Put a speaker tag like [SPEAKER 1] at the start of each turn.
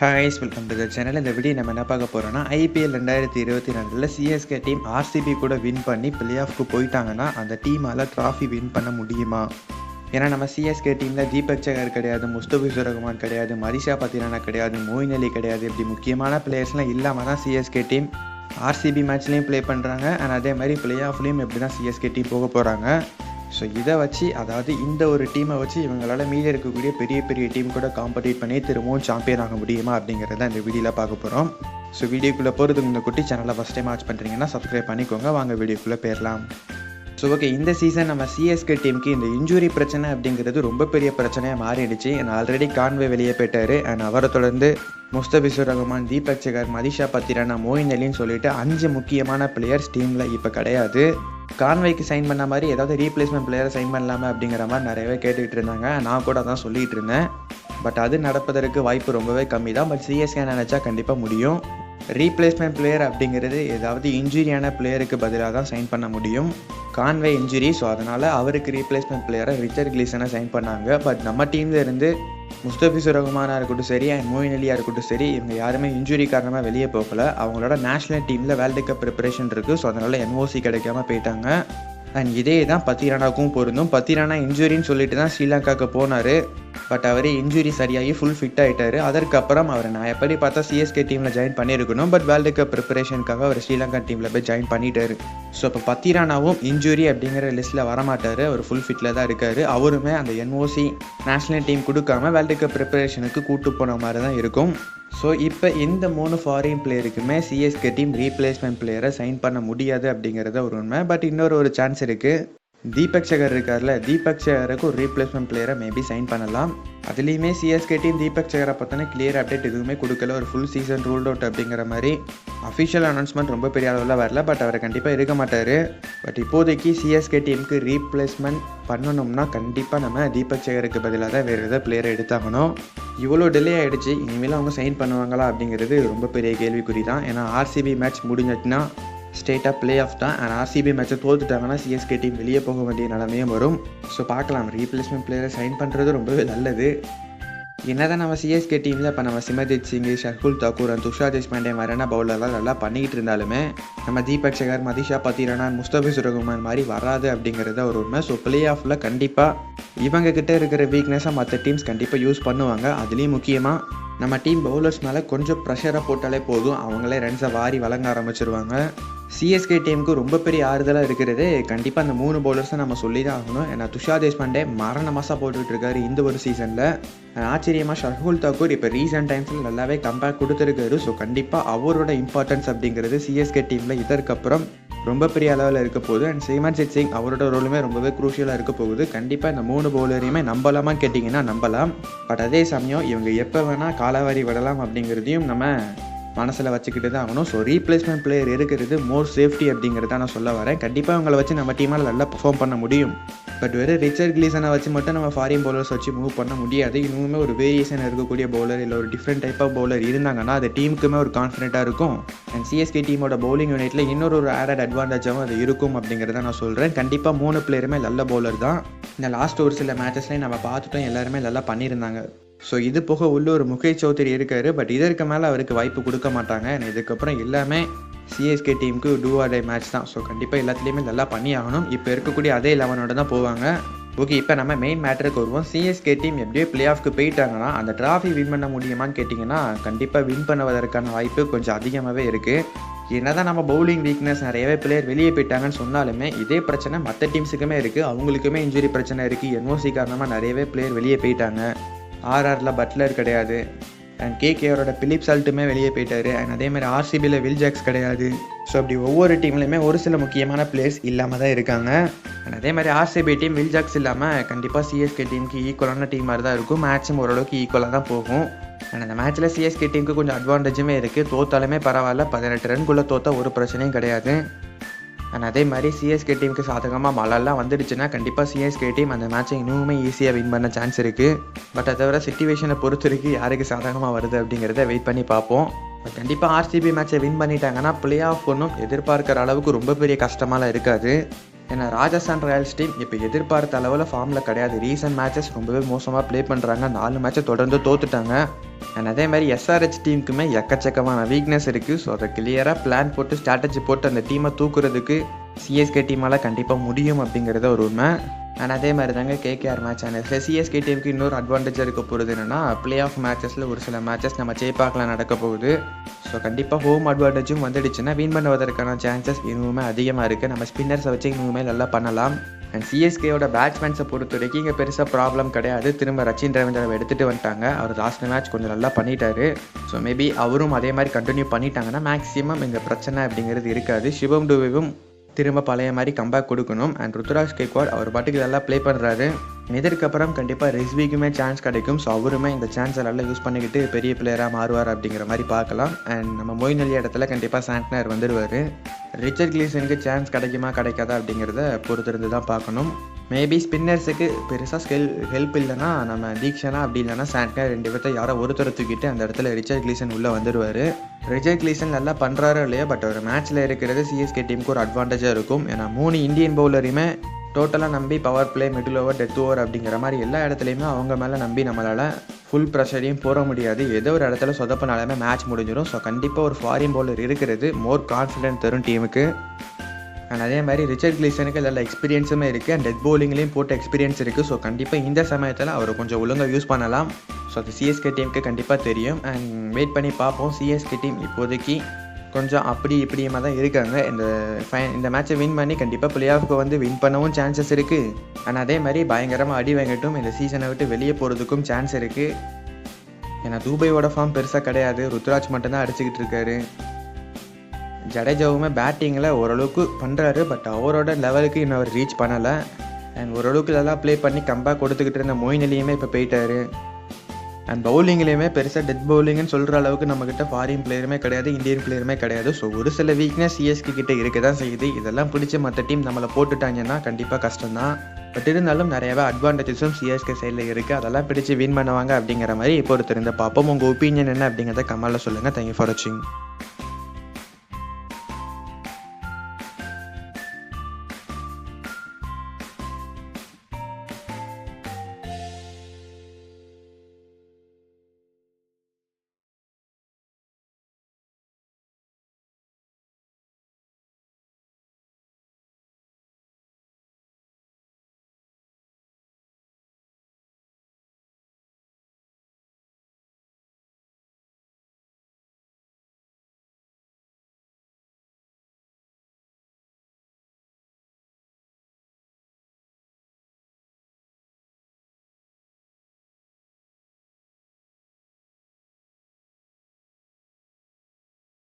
[SPEAKER 1] Hi welcome to the channel இந்த video நம்ம என்ன பார்க்க போகிறோம்னா ஐபிஎல் ரெண்டாயிரத்தி இருபத்தி ரெண்டில் சிஎஸ்கே டீம் ஆர்சிபி கூட வின் பண்ணி பிளே ஆஃப்க்கு போயிட்டாங்கன்னா அந்த டீமால் ட்ராஃபி வின் பண்ண முடியுமா? ஏன்னா நம்ம சிஎஸ்கே டீமில் தீபக் சகர் கிடையாது முஸ்தபிசுர் ரஹ்மான் கிடையாது மரிஷா பத்திரானா கிடையாது மோயின் அலி கிடையாது இப்படி முக்கியமான பிளேயர்ஸ்லாம் இல்லாமல் தான் சிஎஸ்கே டீம் ஆர்சிபி மேட்ச்லேயும் ப்ளே பண்ணுறாங்க அண்ட் அதே மாதிரி பிளே ஆஃப்லேயும் எப்படி தான் சிஎஸ்கே டீம் போக போகிறாங்க ஸோ இதை வச்சு அதாவது இந்த ஒரு டீமை வச்சு இவங்களால் மீதி இருக்கக்கூடிய பெரிய பெரிய டீம் கூட காம்படிட் பண்ணி திரும்பவும் சாம்பியன் ஆக முடியுமா அப்படிங்கிறத இந்த வீடியோவில் பார்க்க போகிறோம் ஸோ வீடியோக்குள்ளே போகிறதுக்கு இந்த குட்டி சேனலை ஃபஸ்ட் டைம் வாட்ச் பண்ணுறீங்கன்னா சப்ஸ்கிரைப் பண்ணிக்கோங்க. வாங்க வீடியோக்குள்ளே போயிடலாம். ஸோ ஓகே இந்த சீசன் நம்ம சிஎஸ்கே டீமுக்கு இந்த இன்ஜுரி பிரச்சனை அப்படிங்கிறது ரொம்ப பெரிய பிரச்சனையாக மாறிடுச்சு. அண்ட் ஆல்ரெடி கான்வே வெளியே போயிட்டாரு. அண்ட் அவரை தொடர்ந்து முஸ்தபிசுர் ரஹ்மான் தீபக் சகர் மதிஷா பத்திரானா மோயின் அலின்னு சொல்லிட்டு அஞ்சு முக்கியமான பிளேயர்ஸ் டீமில் இப்போ கிடையாது. கான்வேக்கு சைன் பண்ண மாதிரி ஏதாவது ரீப்ளேஸ்மெண்ட் பிளேயரை சைன் பண்ணலாமா அப்படிங்கிற மாதிரி நிறையவே கேட்டுக்கிட்டு இருந்தாங்க. நான் கூட அதான் சொல்லிகிட்டு இருந்தேன். பட் அது நடப்பதற்கு வாய்ப்பு ரொம்பவே கம்மி தான். பட் சிஎஸ்கே நினச்சா கண்டிப்பாக முடியும். ரீப்ளேஸ்மெண்ட் பிளேயர் அப்படிங்கிறது ஏதாவது இன்ஜுரியான பிளேயருக்கு பதிலாக தான் சைன் பண்ண முடியும். கான்வே இன்ஜுரி ஸோ அதனால் அவருக்கு ரீப்ளேஸ்மெண்ட் பிளேயரை ரிச்சர்ட் கிளீசனை சைன் பண்ணாங்க. பட் நம்ம டீம்லேருந்து இருந்து முஸ்தபிசுர் இருக்கட்டும் சரி அண்ட் மோயின் அலியாக இருக்கட்டும் சரி இவங்க யாருமே இன்ஜுரி காரணமாக வெளியே போகல. அவங்களோட நேஷனல் டீமில் வேர்ல்டு கப் ப்ரிப்பரேஷன் இருக்குது ஸோ அதனால் என்ஓசி கிடைக்காம போயிட்டாங்க. அண்ட் இதே தான் பத்திரானாக்கும் பொருந்தும். பத்திரானா இன்ஜுரின்னு சொல்லிட்டு தான் ஸ்ரீலங்காவுக்கு போனார். பட் அவர் இன்ஜுரி சரியாகி ஃபுல் ஃபிட் ஆகிட்டார் அதற்கப்புறம் அவர் நான் எப்படி பார்த்தா சிஎஸ்கே டீமில் ஜாயின் பண்ணியிருக்கணும் பட் வேர்ல்டு கப் ப்ரிப்பரேஷனுக்காக அவர் ஸ்ரீலங்கா டீமில் போய் ஜாயின் பண்ணிட்டாரு. ஸோ இப்போ பத்திரானாவும் இன்ஜுரி அப்படிங்கிற லிஸ்ட்டில் வரமாட்டார். அவர் ஃபுல் ஃபிட்டில் தான் இருக்கார். அவருமே அந்த என்ஓசி நேஷனல் டீம் கொடுக்காம வேர்ல்டு கப் ப்ரிப்பரேஷனுக்கு கூட்டு போன மாதிரி தான் இருக்கும். ஸோ இப்போ இந்த மூணு ஃபாரின் பிளேயருக்குமே சிஎஸ்கே டீம் ரீப்ளேஸ்மெண்ட் பிளேயரை சைன் பண்ண முடியாது அப்படிங்கிறத ஒரு உண்மை. பட் இன்னொரு ஒரு சான்ஸ் இருக்குது தீபக் சகர் இருக்கார்ல தீபக் சகருக்கு ஒரு ரீப்ளேஸ்மெண்ட் பிளேயரை மேபி சைன் பண்ணலாம். அதுலேயுமே சிஎஸ்கே டீம் தீபக் சகரை பார்த்தோன்னா கிளியர் அப்டேட் எதுவுமே கொடுக்கல. ஒரு ஃபுல் சீசன் ரூல்ட் அவுட் அப்படிங்கிற மாதிரி அஃபிஷியல் அனௌன்ஸ்மெண்ட் ரொம்ப பெரிய அளவில் வரல பட் அவர் கண்டிப்பாக இருக்க மாட்டார். பட் இப்போதைக்கு சிஎஸ்கே டீமுக்கு ரீப்ளேஸ்மெண்ட் பண்ணணும்னா கண்டிப்பாக நம்ம தீபக் சேகருக்கு பதிலாக தான் வேறு எதாவது பிளேயரை எடுத்தாகணும். இவ்வளோ டிலே ஆகிடுச்சு இனிமேல் அவங்க சைன் பண்ணுவாங்களா அப்படிங்கிறது ரொம்ப பெரிய கேள்விக்குறி தான். ஏன்னா ஆர்சிபி மேட்ச் முடிஞ்சிட்டுனா ஸ்டேட்டாக பிளே ஆஃப் தான். அண்ட் ஆர்சிபி மேட்ச்சை தோத்துட்டாங்கன்னா சிஎஸ்கே டீம் வெளியே போக வேண்டிய நிலமையும் வரும். ஸோ பார்க்கலாம். ரீப்ளேஸ்மெண்ட் பிளேயரை சைன் பண்ணுறது ரொம்பவே நல்லது. என்னதான் நம்ம சிஎஸ்கே டீமில் இப்போ நம்ம சிமர்ஜித் சிங் ஷர்குல் தாக்கூர் அண்ட் துஷார் தேஷ்பாண்டே மாதிரியான பவுலர்லாம் நல்லா பண்ணிக்கிட்டு இருந்தாலுமே நம்ம தீபக் சகர் மதிஷா பத்திரனா முஸ்தபிசுர் ரகுமான் மாதிரி வராது அப்படிங்கிறத ஒரு உண்மை. ஸோ பிளே ஆஃபில் கண்டிப்பாக இவங்க கிட்ட இருக்கிற வீக்னஸை மற்ற டீம்ஸ் கண்டிப்பாக யூஸ் பண்ணுவாங்க. அதுலேயும் முக்கியமாக நம்ம டீம் பவுலர்ஸ் மேலே கொஞ்சம் ப்ரெஷரை போட்டாலே போதும். அவங்களே ரன்ஸை வாரி வழங்க ஆரம்பிச்சிருவாங்க. சிஎஸ்கே டீமுக்கு ரொம்ப பெரிய ஆறுதலாக இருக்கிறது கண்டிப்பாக அந்த மூணு பவுலர்ஸை நம்ம சொல்லி தான் ஆகணும். ஏன்னா துஷார் தேஷ்பாண்டே மரண மாசா போட்டுட்டு இருக்காரு இந்த ஒரு சீசனில் ஆச்சரியமாக ஷர்ஹுல் தாக்கூர் இப்போ ரீசெண்ட் டைம்ஸில் நல்லாவே கம்பேக் கொடுத்துருக்காரு. ஸோ கண்டிப்பாக அவரோட இம்பார்ட்டன்ஸ் அப்படிங்கிறது சிஎஸ்கே டீமில் இதற்கப்புறம் ரொம்ப பெரிய அளவில் இருக்க போகுது. அண்ட் சிமர்ஜித் சிங் அவரோட ரோலுமே ரொம்பவே குரூஷியலாக இருக்க போகுது. கண்டிப்பாக இந்த மூணு பவுலரையுமே நம்பலாமான்னு கேட்டிங்கன்னா நம்பலாம். பட் அதே சமயம் இவங்க எப்போ வேணால் காலாவாரி விடலாம் அப்படிங்கிறதையும் நம்ம மனசில் வச்சுக்கிட்டு தான் ஆகணும். ஸோ ரீப்ளேஸ்மெண்ட் பிளேயர் இருக்கிறது மோர் சேஃப்டி அப்படிங்கிறத நான் சொல்ல வரேன். கண்டிப்பாக அவங்கள வச்சு நம்ம டீமால் நல்லா பர்ஃபார்ம் பண்ண முடியும். பட் வெறும் ரிச்சர்ட் கிளீசனை வச்சு மட்டும் நம்ம ஃபாரின் பவுலர்ஸ் வச்சு மூவ் பண்ண முடியாது. இன்னுமே ஒரு வேரியேஷன் இருக்கக்கூடிய பவுலர் இல்லை ஒரு டிஃப்ரெண்ட் டைப் ஆஃப் பவுலர் இருந்தாங்கன்னா அது டீமுக்குமே ஒரு கான்ஃபிடென்ட்டாக இருக்கும். அண்ட் சிஎஸ்கே டீமோட பவுலிங் யூனிட்டில் இன்னொரு ஒரு ஆடட் அட்வான்டேஜாகவும் அது இருக்கும் அப்படிங்கிறத நான் சொல்கிறேன் கண்டிப்பாக மூணு பிளேயருமே நல்ல பவுலர் தான். இந்த லாஸ்ட் ஒரு சில மேட்சஸ்லேயும் நம்ம பார்த்துட்டோம் எல்லாருமே நல்லா பண்ணியிருந்தாங்க. ஸோ இது போக உள்ள ஒரு முகேஷ் சௌத்ரி இருக்கார் பட் இதற்கு மேலே அவருக்கு வாய்ப்பு கொடுக்க மாட்டாங்க. இதுக்கப்புறம் எல்லாமே சிஎஸ்கே டீமுக்கு டூ ஆர் டே மேட்ச் தான். ஸோ கண்டிப்பாக எல்லாத்துலேயுமே நல்லா பண்ணி ஆகணும் இப்போ இருக்கக்கூடிய அதே லெவனோட தான் போவாங்க. ஓகே இப்போ நம்ம மெயின் மேட்டருக்கு வருவோம். சிஎஸ்கே டீம் எப்படியோ பிளே ஆஃப்க்கு போயிட்டாங்கன்னா அந்த ட்ராஃபி வின் பண்ண முடியுமான்னு கேட்டிங்கன்னா கண்டிப்பாக வின் பண்ணுவதற்கான வாய்ப்பு கொஞ்சம் அதிகமாகவே இருக்குது என்னதான் நம்ம பவுலிங் வீக்னஸ் நிறையவே பிளேயர் வெளியே போயிட்டாங்கன்னு சொன்னாலுமே இதே பிரச்சனை மற்ற டீம்ஸுக்குமே இருக்குது அவங்களுக்குமே இன்ஜுரி பிரச்சனை இருக்குது என்ஓசி காரணமாக நிறையவே பிளேயர் வெளியே போயிட்டாங்க. ஆர்ஆரில் பட்லர் கிடையாது. அண்ட் கேகேஆரோட பிலிப் சால்ட்டுமே வெளியே போயிட்டாரு. அண்ட் அதே மாதிரி ஆர்சிபியில் வில் ஜாக்ஸ் கிடையாது. ஸோ அப்படி ஒவ்வொரு டீம்லையுமே ஒரு சில முக்கியமான பிளேயர்ஸ் இல்லாமல் தான் இருக்காங்க. அண்ட் அதே மாதிரி ஆர்சிபி டீம் வில் ஜாக்ஸ் இல்லாமல் கண்டிப்பாக சிஎஸ்கே டீமுக்கு ஈக்குவலான டீம் மாதிரி தான் இருக்கும். மேட்சும் ஓரளவுக்கு ஈக்குவலாக தான் போகும். அண்ட் அந்த மேட்ச்சில் சிஎஸ்கே டீமுக்கு கொஞ்சம் அட்வான்டேஜுமே இருக்குது தோத்தாலுமே பரவாயில்ல. பதினெட்டு ரன்குள்ளே தோத்தா ஒரு பிரச்சனையும் கிடையாது. அண்ட் அதே மாதிரி சிஎஸ்கே டீமுக்கு சாதகமாக மழைலாம் வந்துடுச்சுன்னா கண்டிப்பாக சிஎஸ்கே டீம் அந்த மேட்சை இன்னுமே ஈஸியாக வின் பண்ண சான்ஸ் இருக்குது பட் அதை தவிர சுச்சுவேஷனை பொறுத்த வரைக்கும் யாருக்கு சாதகமாக வருது அப்படிங்கிறத வெயிட் பண்ணி பார்ப்போம். பட் கண்டிப்பாக ஆர்சிபி மேட்சை வின் பண்ணிட்டாங்கன்னா பிளே ஆஃப் ஒன்றும் எதிர்பார்க்குற அளவுக்கு ரொம்ப பெரிய கஷ்டமாலாம் இருக்காது. ஏன்னா ராஜஸ்தான் ராயல்ஸ் டீம் இப்போ எதிர்பார்த்த அளவில் ஃபார்மில் கிடையாது. ரீசன்ட் மேட்சஸ் ரொம்பவே மோசமாக ப்ளே பண்ணுறாங்க நாலு மேட்சை தொடர்ந்து தோத்துட்டாங்க. அண்ட் அதே மாதிரி எஸ்ஆர்ஹெச் டீமுக்குமே எக்கச்சக்கமான வீக்னஸ் இருக்குது ஸோ அதை கிளியராக பிளான் போட்டு ஸ்ட்ராட்டஜி போட்டு அந்த டீமை தூக்குறதுக்கு சிஎஸ்கே டீமால் கண்டிப்பாக முடியும் அப்படிங்கிறத ஒரு உண்மை. அண்ட் அதே மாதிரி தாங்க கேகேஆர் மேட்ச் ஆனது. சிஎஸ்கே டீமுக்கு இன்னொரு அட்வான்டேஜ் இருக்க போகிறது என்னென்னா ப்ளே ஆஃப் மேட்சஸில் ஒரு சில மேட்சஸ் நம்ம ஜெய்பாக்கில் நடக்க போகுது. ஸோ கண்டிப்பாக ஹோம் அட்வான்டேஜும் வந்துடுச்சுன்னா வின் பண்ணுவதற்கான சான்சஸ் இன்னுமே அதிகமாக இருக்குது நம்ம ஸ்பின்னர்ஸை வச்சு இன்னுமே நல்லா பண்ணலாம். அண்ட் சிஎஸ்கேயோட பேட்ஸ்மேன்ஸை பொறுத்த வரைக்கும் இங்கே பெருசாக ப்ராப்ளம் கிடையாது. திரும்ப ரச்சின் ரவீந்திராவை எடுத்துகிட்டு வந்துட்டாங்க. அவர் லாஸ்ட் மேட்ச் கொஞ்சம் நல்லா பண்ணிட்டாரு. ஸோ மேபி அவரும் அதே மாதிரி கண்டினியூ பண்ணிட்டாங்கன்னா மேக்ஸிமம் இந்த பிரச்சனை அப்படிங்கிறது இருக்காது. சிவம் டுவேவும் திரும்ப பழைய மாதிரி கம்பேக் கொடுக்கணும். அண்ட் ருத்ராஜ் கேக்வாட் அவர் பாட்டுக்கு நல்லா ப்ளே பண்ணுறாரு இதற்கப்புறம் கண்டிப்பாக ரிஸ்விக்குமே சான்ஸ் கிடைக்கும். ஸோ அவருமே இந்த சான்ஸை நல்லா யூஸ் பண்ணிக்கிட்டு பெரிய பிளேயராக மாறுவார் அப்படிங்கிற மாதிரி பார்க்கலாம். அண்ட் நம்ம மொயின் அலி இடத்துல கண்டிப்பாக சாண்ட்னர் வந்துடுவார். ரிச்சர்ட் கிளீசனுக்கு சான்ஸ் கிடைக்குமா கிடைக்காதா அப்படிங்கிறத பொறுத்திருந்து தான் பார்க்கணும். மேபி ஸ்பின்னர்ஸுக்கு பெருசாக ஸ்கில் ஹெல்ப் இல்லைன்னா நம்ம தீக்ஷனா அப்படி இல்லைன்னா சாண்ட்னர் ரெண்டு பேர்த்த யாரோ ஒருத்தரை தூக்கிட்டு அந்த இடத்துல ரிச்சர்ட் கிளீசன் உள்ளே வந்துடுவார். ரிச்சர்ட் கிளீசன் நல்லா பண்ணுறாரோ இல்லையா பட் ஒரு மேட்ச்சில் இருக்கிறது சிஎஸ்கே டீமுக்கு ஒரு அட்வான்டேஜாக இருக்கும். ஏன்னா மூணு இந்தியன் பவுலரையுமே டோட்டலாக நம்பி power play middle over death over அப்படிங்கிற மாதிரி எல்லா இடத்துலையுமே அவங்க மேலே நம்பி நம்மளால் ஃபுல் ப்ரெஷரையும் போட முடியாது. ஏதோ ஒரு இடத்துல சொதப்பினாலுமே மேட்ச் முடிஞ்சிடும் ஸோ கண்டிப்பாக ஒரு ஃபாரின் பவுலர் இருக்கிறது மோர் கான்ஃபிடென்ட் தரும் டீமுக்கு அண்ட் அதே மாதிரி ரிச்சர்ட் கிளீசனுக்கு எல்லா எக்ஸ்பீரியன்ஸுமே இருக்குது அண்ட் டெத் பவுலிங்லேயும் போட்ட எக்ஸ்பீரியன்ஸ் இருக்குது ஸோ கண்டிப்பாக இந்த சமயத்தில் அவர் கொஞ்சம் ஒழுங்காக யூஸ் பண்ணலாம். ஸோ அது சிஎஸ்கே டீமுக்கு கண்டிப்பாக தெரியும். அண்ட் வெயிட் பண்ணி பார்ப்போம். சிஎஸ்கே டீம் இப்போதைக்கு கொஞ்சம் அப்படி இப்படியுமா தான் இருக்காங்க. இந்த ஃபை இந்த மேட்ச்சை வின் பண்ணி கண்டிப்பாக பிளே ஆஃப்க்கு வந்து வின் பண்ணவும் சான்சஸ் இருக்குது ஆனால் அதே மாதிரி பயங்கரமாக அடி வாங்கட்டும் இந்த சீசனை விட்டு வெளியே போகிறதுக்கும் சான்ஸ் இருக்குது ஏன்னா தூபையோட ஃபார்ம் பெருசாக கிடையாது. ருத்ராஜ் மட்டும்தான் அடிச்சுக்கிட்டு இருக்காரு. ஜடேஜாவுமே பேட்டிங்கில் ஓரளவுக்கு பண்ணுறாரு பட் அவரோட லெவலுக்கு இன்னும் அவர் ரீச் பண்ணலை. அண்ட் ஓரளவுக்கு நல்லா ப்ளே பண்ணி கம்பேக் கொடுத்துக்கிட்டு இருந்த மொயின் அலியுமே இப்போ போயிட்டாரு. அண்ட் பவுலிங்லேயுமே பெருசாக டெத் பவுலிங்னு சொல்கிற அளவுக்கு நம்மக்கிட்ட ஃபாரின் பிளேயருமே கிடையாது இந்தியன் பிளேயருமே கிடையாது. ஸோ ஒரு சில வீக்னஸ் சிஎஸ்கே கிட்ட இருக்க தான் செய்யுது. இதெல்லாம் பிடிச்சி மற்ற டீம் நம்மளை போட்டுட்டாங்கன்னா கண்டிப்பாக கஷ்டம்தான். பட் இருந்தாலும் நிறையவே அட்வான்டேஜஸும் சிஎஸ்கே சைடில் இருக்குது அதெல்லாம் பிடிச்சி வின் பண்ணுவாங்க அப்படிங்கிற மாதிரி இப்போ ஒருத்தர் இந்த பார்ப்போம் உங்கள் ஒப்பீனியன் என்ன அப்படிங்கிறத கமலில் சொல்லுங்கள் தேங்க்யூ ஃபார் வாட்சிங்